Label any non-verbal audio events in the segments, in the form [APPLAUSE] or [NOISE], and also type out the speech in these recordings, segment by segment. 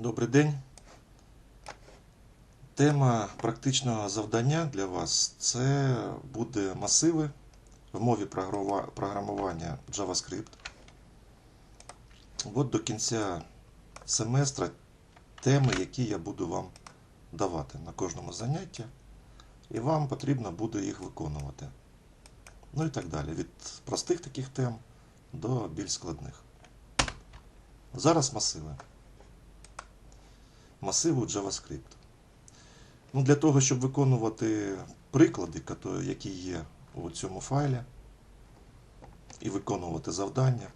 Добрий день. Тема практичного завдання для вас це буде масиви в мові програмування JavaScript. От до кінця семестра теми, які я буду вам давати на кожному занятті, і вам потрібно буде їх виконувати. Ну і так далі. Від простих таких тем до більш складних. Зараз масиви масиву JavaScript. Ну, для того, щоб виконувати приклади, які є у цьому файлі, і виконувати завдання,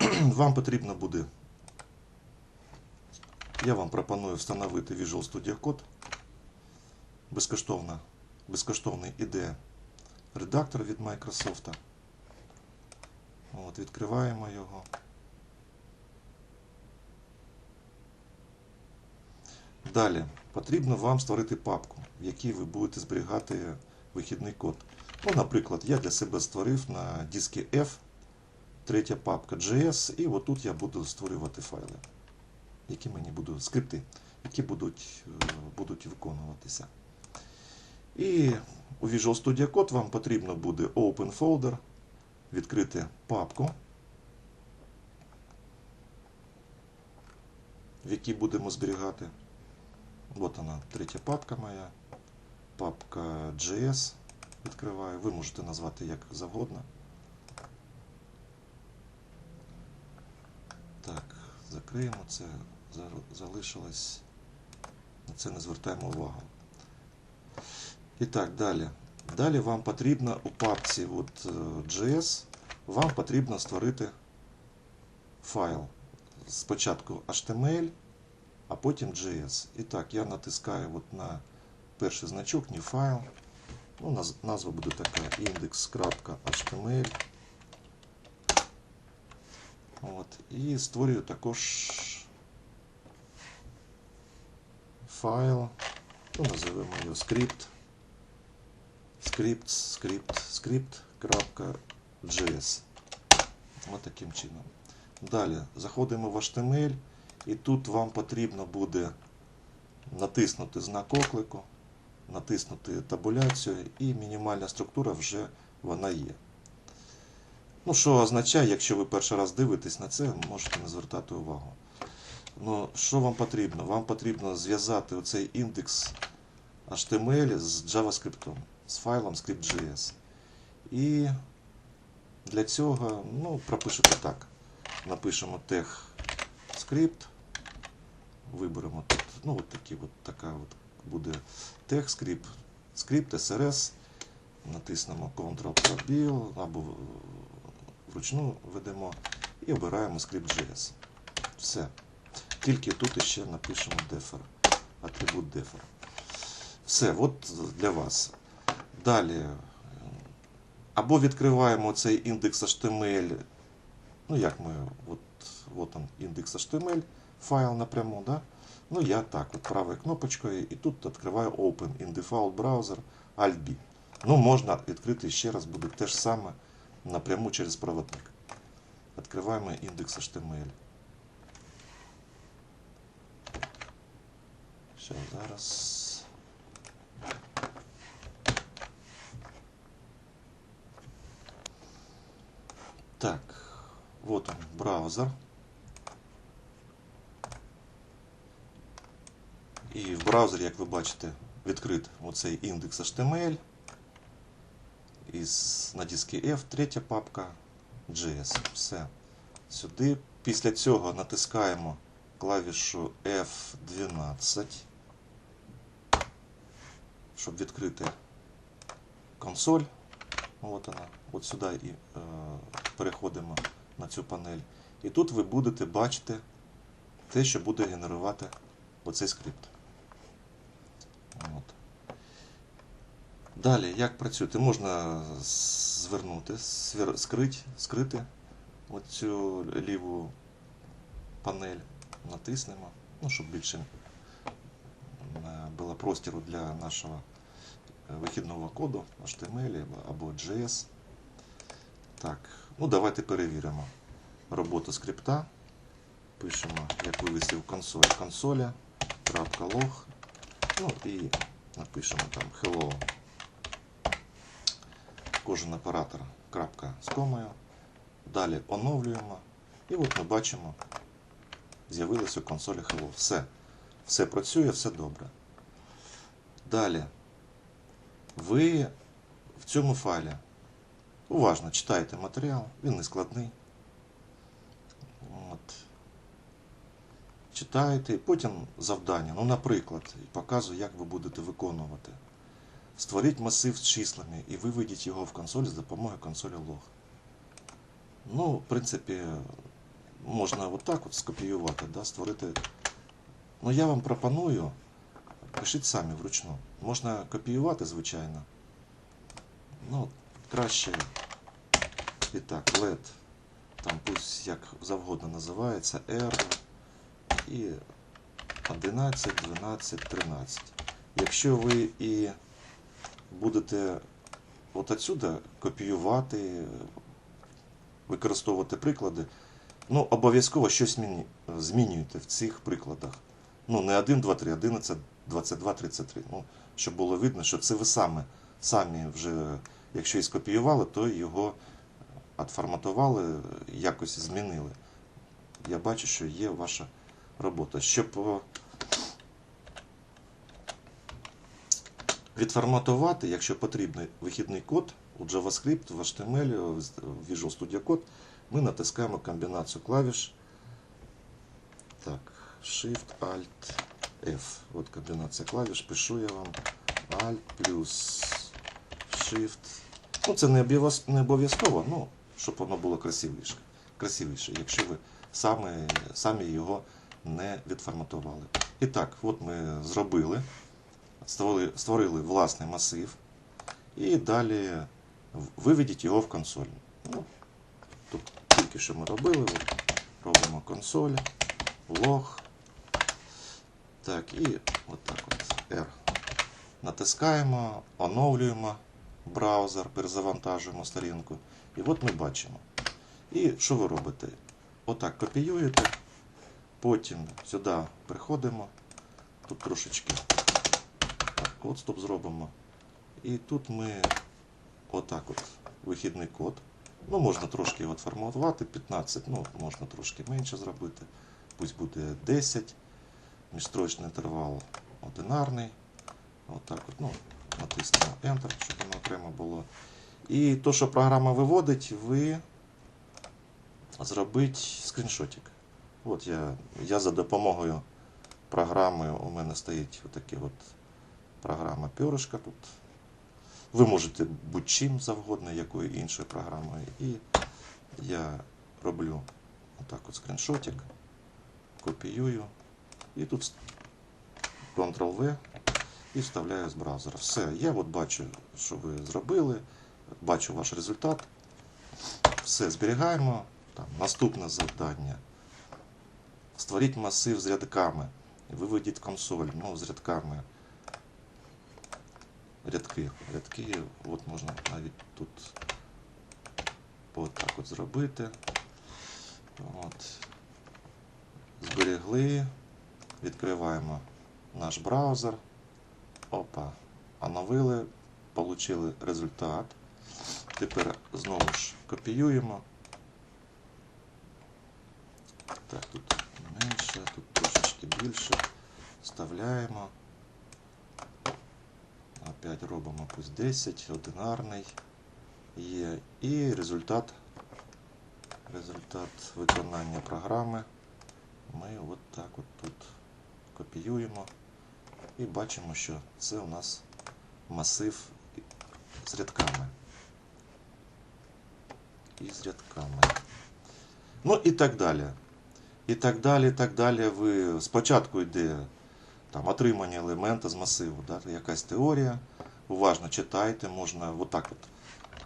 [CLEARS THROAT] вам потрібно буде, я вам пропоную встановити Visual Studio Code, безкоштовно, безкоштовний IDE редактор від Microsoft. От, відкриваємо його. Далі потрібно вам створити папку, в якій ви будете зберігати вихідний код. Ну, наприклад, я для себе створив на дискі F третя папка JS, і отут я буду створювати файли, які мені будуть скрипти, які будуть, е, будуть виконуватися. І у Visual Studio Code вам потрібно буде Open Folder, відкрити папку, в якій будемо зберігати. Вот она, третя папка моя. Папка JS відкриваю. Ви можете назвати як завгодно. Так, закриємо це. Залишилось. На це не звертаємо увагу. І так, далі. Далі вам потрібно у папці от, е, JS вам потрібно створити файл. Спочатку HTML, а потім JS. І так, я натискаю от на перший значок, new file. Ну, назва буде така index.html. От, і створюю також файл. Ну, називаємо його script. Script, script, script.js. Ось таким чином. Далі заходимо в HTML. І тут вам потрібно буде натиснути знак оклику, натиснути табуляцію, і мінімальна структура вже вона є. Ну, що означає, якщо ви перший раз дивитесь на це, можете не звертати увагу. Ну, що вам потрібно? Вам потрібно зв'язати оцей індекс HTML з JavaScript, з файлом script.js. І для цього ну, пропишете так. Напишемо тег скрипт. Виберемо тут, ну от такі, от така от буде скрипт, скрипт SRS. Натиснемо Ctrl пробіл або вручну ведемо і обираємо script.js. Все. Тільки тут ще напишемо defer, атрибут defer. Все, от для вас. Далі. Або відкриваємо цей індекс HTML. Ну, як ми, от, от он індекс HTML, файл напряму, да? Ну, я так, от правою кнопочкою, і тут відкриваю Open in Default Browser Alt-B. Ну, можна відкрити ще раз, буде те ж саме напряму через проводник. Відкриваємо індекс HTML. Все, зараз. Так, вот он, браузер. Браузері, як ви бачите, відкрит оцей індекс HTML. Із, на дискі F, третя папка JS. Все. Сюди. Після цього натискаємо клавішу F12, щоб відкрити консоль. От вона. От сюди і е, переходимо на цю панель. І тут ви будете бачити те, що буде генерувати оцей скрипт. От. Далі, як працювати? Можна звернути, скрить, скрити оцю ліву панель, натиснемо, ну, щоб більше було простіру для нашого е, вихідного коду HTML або JS. Так, ну давайте перевіримо роботу скрипта. Пишемо, як вивести в консоль. Консоля, лог. Ну і напишемо там hello. Кожен оператор крапка з комою. Далі оновлюємо. І от ми бачимо, з'явилося у консолі Hello. Все. Все працює, все добре. Далі. Ви в цьому файлі уважно читайте матеріал, він не складний. От. Читаєте, і потім завдання. Ну, наприклад, показую, як ви будете виконувати. Створіть масив з числами і виведіть його в консоль з допомогою консолі лог. Ну, в принципі, можна отак от скопіювати, да, створити. Ну, я вам пропоную, пишіть самі вручну. Можна копіювати, звичайно. Ну, краще і так, LED, там пусть як завгодно називається, R і 11, 12, 13. Якщо ви і будете от отсюди копіювати, використовувати приклади, ну, обов'язково щось змінюйте в цих прикладах. Ну, не 1, 2, 3, 11, 22, 33. Ну, щоб було видно, що це ви саме, самі вже, якщо і скопіювали, то його отформатували, якось змінили. Я бачу, що є ваша робота. Щоб відформатувати, якщо потрібний вихідний код у JavaScript, в HTML, в Visual Studio Code, ми натискаємо комбінацію клавіш. Так, Shift, Alt, F. От комбінація клавіш. Пишу я вам Alt плюс Shift. Ну, це не обов'язково, ну, щоб воно було красивіше. красивіше якщо ви самі, самі його не відформатували. І так, от ми зробили, створили, створили власний масив. І далі виведіть його в консоль. Ну, тут тільки що ми робили, робимо консоль, лог. Так, і отак от R. Натискаємо, оновлюємо браузер, перезавантажуємо сторінку. І от ми бачимо. І що ви робите? Отак копіюєте, потім сюди приходимо, тут трошечки отступ зробимо. І тут ми отак от вихідний код. Ну, можна трошки його форматувати, 15, ну, можна трошки менше зробити. Пусть буде 10. Міжстрочний інтервал одинарний. Отак от, ну, натиснемо Enter, щоб воно окремо було. І то, що програма виводить, ви зробіть скріншотик. От я, я за допомогою програми, у мене стоїть отакі от програма перышка тут. Ви можете будь-чим завгодно, якою іншою програмою. І я роблю отак от скріншотик, копіюю. І тут Ctrl-V і вставляю з браузера. Все, я от бачу, що ви зробили, бачу ваш результат. Все, зберігаємо. Там, наступне завдання. Створіть масив з рядками. Виведіть консоль ну, з рядками. Рядки. Рядки, от можна навіть тут отак от зробити. От. Зберегли. Відкриваємо наш браузер. Опа. Оновили, отримали результат. Тепер знову ж копіюємо. Так, тут менше, тут трошечки більше. Вставляємо. Опять робимо пусть 10, одинарний є. І результат, результат виконання програми ми от так от тут копіюємо і бачимо, що це у нас масив з рядками. І з рядками. Ну і так далі. І так далі, і так далі. Ви спочатку йде там отримання елемента з масиву, да, якась теорія. Уважно читайте, можна отак от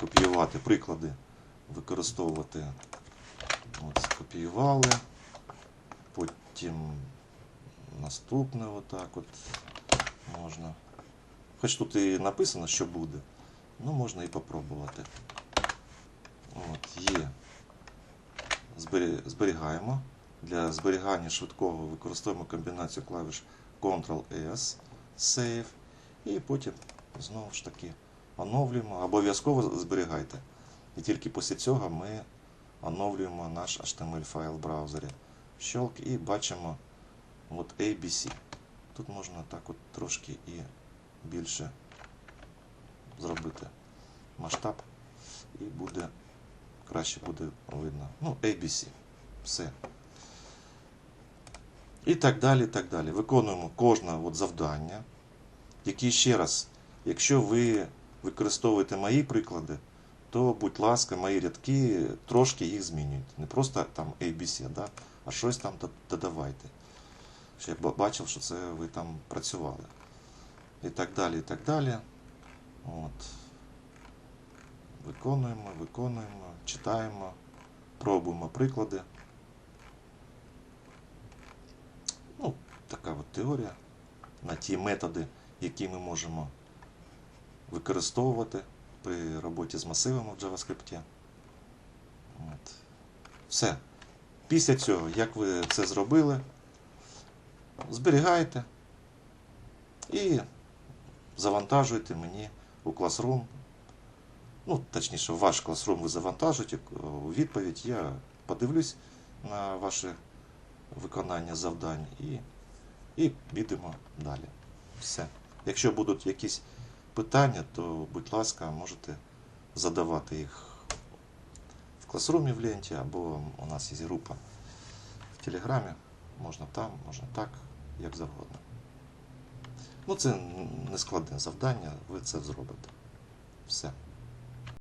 копіювати приклади, використовувати. От, скопіювали. Потім наступне отак от можна. Хоч тут і написано, що буде, ну можна і попробувати. От, є. Зберігаємо. Для зберігання швидкого використовуємо комбінацію клавіш Ctrl-S, Save, і потім знову ж таки оновлюємо. Обов'язково зберігайте. І тільки після цього ми оновлюємо наш HTML файл в браузері. Щелк і бачимо от ABC. Тут можна так от трошки і більше зробити масштаб, і буде краще буде видно. Ну, ABC. Все. І так далі, і так далі. Виконуємо кожне от завдання, які ще раз, якщо ви використовуєте мої приклади, то, будь ласка, мої рядки трошки їх змінюйте. Не просто там ABC, да? а щось там додавайте. Щоб я бачив, що це ви там працювали. І так далі, і так далі. От. Виконуємо, виконуємо, читаємо, пробуємо приклади. Ну, така от теорія на ті методи, які ми можемо використовувати при роботі з масивами в JavaScript. От. Все. Після цього, як ви це зробили, зберігайте і завантажуйте мені у Classroom. Ну, точніше, ваш Classroom ви завантажуєте у відповідь. Я подивлюсь на ваше виконання завдань і, і підемо далі. Все. Якщо будуть якісь питання, то, будь ласка, можете задавати їх в класрумі в ленті, або у нас є група в Телеграмі. Можна там, можна так, як завгодно. Ну, це не складне завдання, ви це зробите. Все.